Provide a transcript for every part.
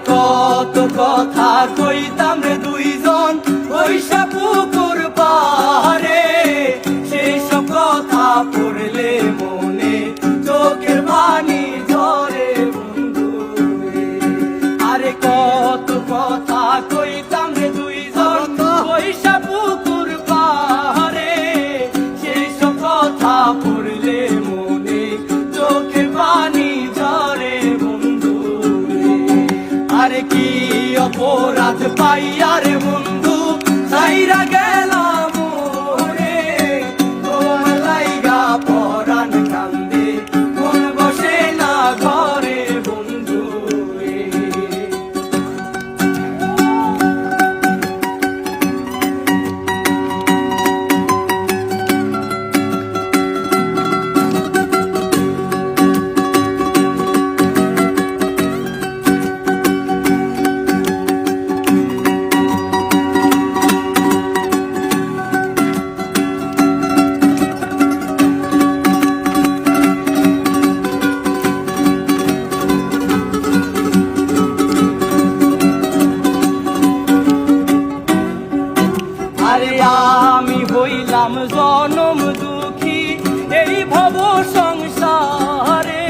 কত কথা কইতাম রে কি অপরাধ পাইয়া আরে আমি হইলাম জনম দুঃখী, এই ভব সংসারে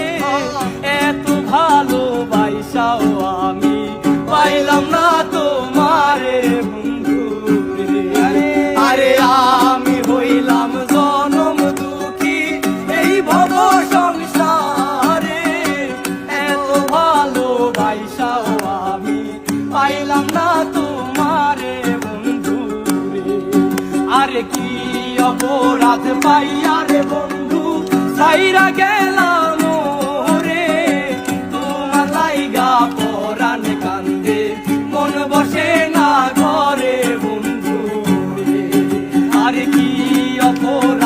এত ভালো বাইসাও আমি পাইলাম না তোমারে বন্ধু। আরে আমি হইলাম জনম দুঃখী, এই ভব সংসারে এত ভালো বাইসাও আমি পাইলাম না তোমারে আরে কি অপরাধ পাইয়া রে বন্ধু? সাইরা গেলাম রে তোমার লাইগা পরাণ কান্দে। মন বসে না ঘরে বন্ধু। আরে কি অপরাধ